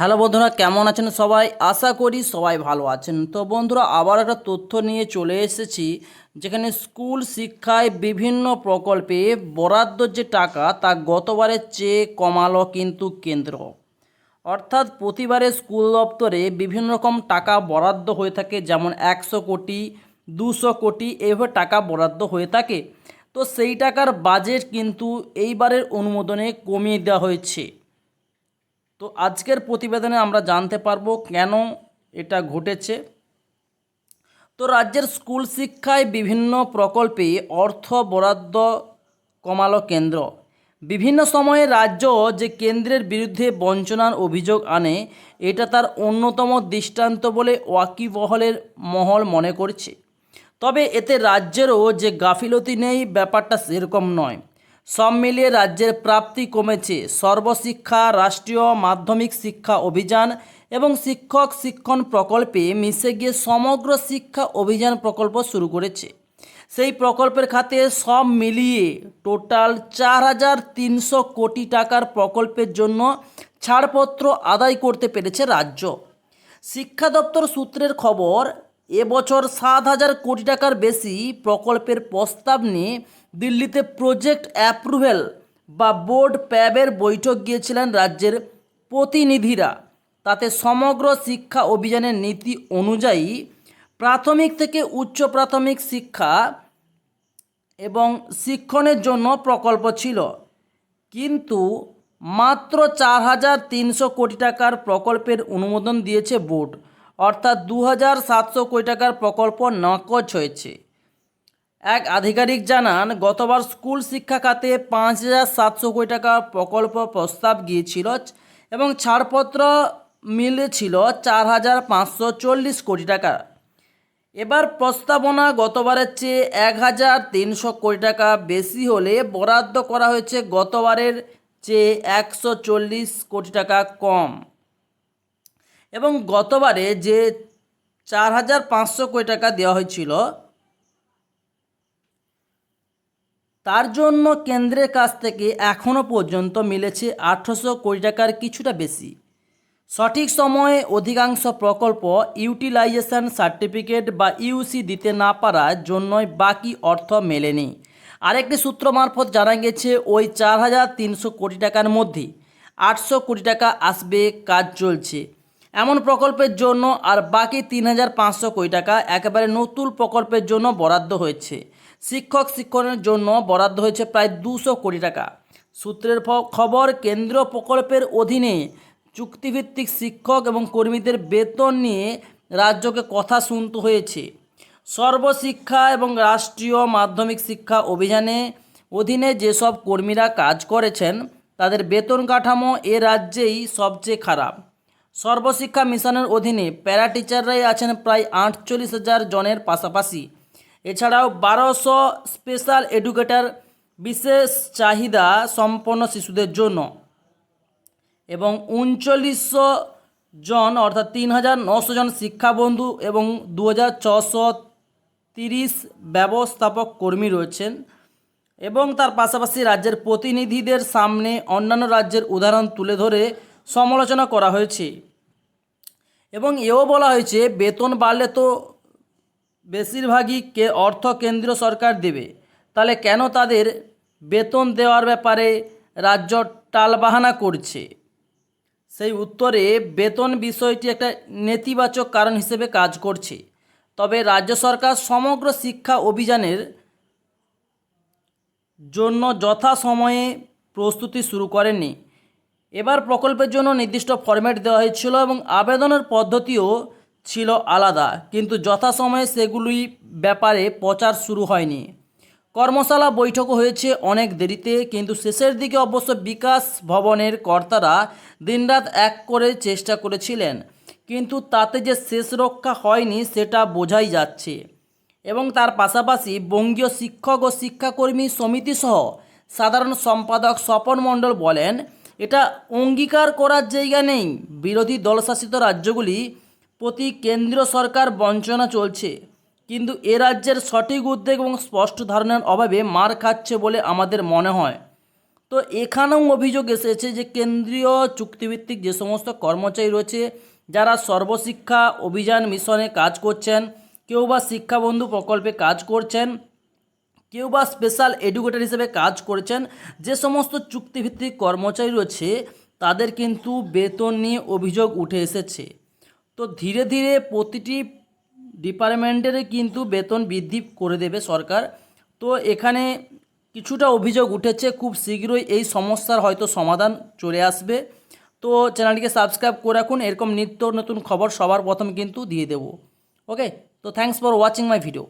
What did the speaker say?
Hello বন্ধুরা, কেমন আছেন সবাই? আশা করি সবাই ভালো আছেন। তো বন্ধুরা, আবার একটা তথ্য নিয়ে চলে এসেছি, যেখানে স্কুল শিক্ষায় বিভিন্ন প্রকল্পে বরাদ্দ যে টাকা, তা গতবারের চেয়ে কমালো কিন্তু কেন্দ্র। অর্থাৎ প্রতিবারে স্কুল দপ্তরে বিভিন্ন রকম টাকা বরাদ্দ হয়ে থাকে, যেমন একশো কোটি, দুশো কোটি, এভাবে টাকা বরাদ্দ হয়ে থাকে। তো সেই টাকার বাজেট কিন্তু এইবারের অনুমোদনে কমিয়ে দেওয়া হয়েছে। তো আজকের প্রতিবেদনে আমরা জানতে পারব কেন এটা ঘটেছে। তো রাজ্যের স্কুল শিক্ষায় বিভিন্ন প্রকল্পে অর্থ বরাদ্দ কমালো কেন্দ্র। বিভিন্ন সময়ে রাজ্য যে কেন্দ্রের বিরুদ্ধে বঞ্চনার অভিযোগ আনে, এটা তার অন্যতম দৃষ্টান্ত বলে ওয়াকিবহলের মহল মনে করছে। তবে এতে রাজ্যেরও যে গাফিলতি নেই, ব্যাপারটা সেরকম নয়। সব মিলিয়ে রাজ্যের প্রাপ্তি কমেছে। সর্বশিক্ষা, রাষ্ট্রীয় মাধ্যমিক শিক্ষা অভিযান এবং শিক্ষক শিক্ষণ প্রকল্পে মিশে গিয়ে সমগ্র শিক্ষা অভিযান প্রকল্প শুরু করেছে। সেই প্রকল্পের খাতে সব মিলিয়ে টোটাল চার হাজার তিনশো কোটি টাকার প্রকল্পের জন্য ছাড়পত্র আদায় করতে পেরেছে রাজ্য। শিক্ষা দপ্তর সূত্রের খবর এবছর সাত হাজার কোটি টাকার বেশি প্রকল্পের প্রস্তাব নিয়ে দিল্লিতে প্রজেক্ট অ্যাপ্রুভেল বা বোর্ড প্যাবের বৈঠক গিয়েছিলেন রাজ্যের প্রতিনিধিরা। তাতে সমগ্র শিক্ষা অভিযানের নীতি অনুযায়ী প্রাথমিক থেকে উচ্চ প্রাথমিক শিক্ষা এবং শিক্ষণের জন্য প্রকল্প ছিল। কিন্তু মাত্র চার হাজার তিনশো কোটি টাকার প্রকল্পের অনুমোদন দিয়েছে বোর্ড। অর্থাৎ দু হাজার সাতশো কোটি টাকার প্রকল্প নাকচ হয়েছে। এক আধিকারিক জানান, গতবার স্কুল শিক্ষা খাতে পাঁচ হাজার সাতশো কোটি টাকা প্রকল্প প্রস্তাব গিয়েছিল এবং ছাড়পত্র মিলেছিল চার হাজার পাঁচশো চল্লিশ কোটি টাকা। এবার প্রস্তাবনা গতবারের চেয়ে এক হাজার তিনশো কোটি টাকা বেশি হলে বরাদ্দ করা হয়েছে গতবারের চেয়ে একশো চল্লিশ কোটি টাকা কম। এবং গতবারে যে চার হাজার পাঁচশো কোটি টাকা দেওয়া হয়েছিল, তার জন্য কেন্দ্রের কাছ থেকে এখনও পর্যন্ত মিলেছে আঠেরোশো কোটি টাকার কিছুটা বেশি। সঠিক সময়ে অধিকাংশ প্রকল্প ইউটিলাইজেশন সার্টিফিকেট বা ইউসি দিতে না পারার জন্যই বাকি অর্থ মেলেনি। আরেকটি সূত্র মারফত জানা গেছে, ওই চার হাজার তিনশো কোটি টাকার মধ্যে আটশো কোটি টাকা আসবে, কাজ চলছে। এমন প্রকল্পের জন্য আর বাকি তিন হাজার পাঁচশো কোটি টাকা একেবারে নতুন প্রকল্পের জন্য বরাদ্দ হয়েছে। শিক্ষক শিক্ষণের জন্য বরাদ্দ হয়েছে প্রায় দুশো কোটি টাকা। সূত্রের খবর, কেন্দ্রীয় প্রকল্পের অধীনে চুক্তিভিত্তিক শিক্ষক এবং কর্মীদের বেতন নিয়ে রাজ্যকে কথা শুনতে হয়েছে। সর্বশিক্ষা এবং রাষ্ট্রীয় মাধ্যমিক শিক্ষা অভিযানে অধীনে যেসব কর্মীরা কাজ করেছেন, তাদের বেতন কাঠামো এ রাজ্যেই সবচেয়ে খারাপ। সর্বশিক্ষা মিশনের অধীনে প্যারা টিচাররাই আছেন প্রায় আটচল্লিশ হাজার জনের পাশাপাশি। এছাড়াও বারোশো স্পেশাল এডুকেটর বিশেষ চাহিদা সম্পন্ন শিশুদের জন্য এবং উনচল্লিশশো জন অর্থাৎ তিন হাজার নশো জন শিক্ষাবন্ধু এবং দু হাজার ছশো তিরিশ ব্যবস্থাপক কর্মী রয়েছেন এবং তার পাশাপাশি রাজ্যের প্রতিনিধিদের সামনে অন্যান্য রাজ্যের উদাহরণ তুলে ধরে সমালোচনা করা হয়েছে। এবং এও বলা হয়েছে, বেতন বাড়লে তো বেশিরভাগই কে অর্থ কেন্দ্রীয় সরকার দেবে। তাহলে কেন তাদের বেতন দেওয়ার ব্যাপারে রাজ্য টালবাহানা করছে? সেই উত্তরে, বেতন বিষয়টি একটা নেতিবাচক কারণ হিসেবে কাজ করছে। তবে রাজ্য সরকার সমগ্র শিক্ষা অভিযানের জন্য যথাসময়ে প্রস্তুতি শুরু করেনি। এবার প্রকল্পের জন্য নির্দিষ্ট ফরম্যাট দেওয়া হয়েছিল এবং আবেদনের পদ্ধতিও ছিল আলাদা, কিন্তু যথাসময়ে সেগুলি ব্যাপারে প্রচার শুরু হয়নি। কর্মশালা বৈঠকও হয়েছে অনেক দেরিতে, কিন্তু শেষের দিকে অবশ্য বিকাশ ভবনের কর্তারা দিনরাত এক করে চেষ্টা করেছিলেন, কিন্তু তাতে যে শেষ রক্ষা হয়নি সেটা বোঝাই যাচ্ছে। এবং তার পাশাপাশি বঙ্গীয় শিক্ষক ও শিক্ষাকর্মী সমিতি সহ সাধারণ সম্পাদক স্বপন মণ্ডল বলেন এটা অঙ্গীকার করার জায়গা নেই। বিরোধী দলশাসিত রাজ্যগুলি প্রতি কেন্দ্রীয় সরকার বঞ্চনা চলছে। কিন্তু এ রাজ্যের সঠিক উদ্যোগ এবং স্পষ্ট ধারণার অভাবে মার খাচ্ছে বলে আমাদের মনে হয়। তো এখানেও অভিযোগ এসেছে যে কেন্দ্রীয় চুক্তিভিত্তিক যে সমস্ত কর্মচারী রয়েছে, যারা সর্বশিক্ষা অভিযান মিশনে কাজ করছেন, কেউ বা শিক্ষাবন্ধু প্রকল্পে কাজ করছেন কেউ বা স্পেশাল এডুকেটর হিসেবে কাজ করেছেন। যে সমস্ত চুক্তিভিত্তিক কর্মচারী রয়েছে, তাদের কিন্তু বেতন নিয়ে অভিযোগ উঠে এসেছে। তো ধীরে ধীরে প্রতিটি ডিপার্টমেন্টের কিন্তু বেতন বৃদ্ধি করে দেবে সরকার। তো এখানে কিছুটা অভিযোগ উঠেছে, খুব শীঘ্রই এই সমস্যার হয়তো সমাধান চলে আসবে। তো চ্যানেলটিকে সাবস্ক্রাইব করে রাখুন, এরকম নিত্য নতুন খবর সবার প্রথম কিন্তু দিয়ে দেবো। ওকে, তো thanks for watching my video.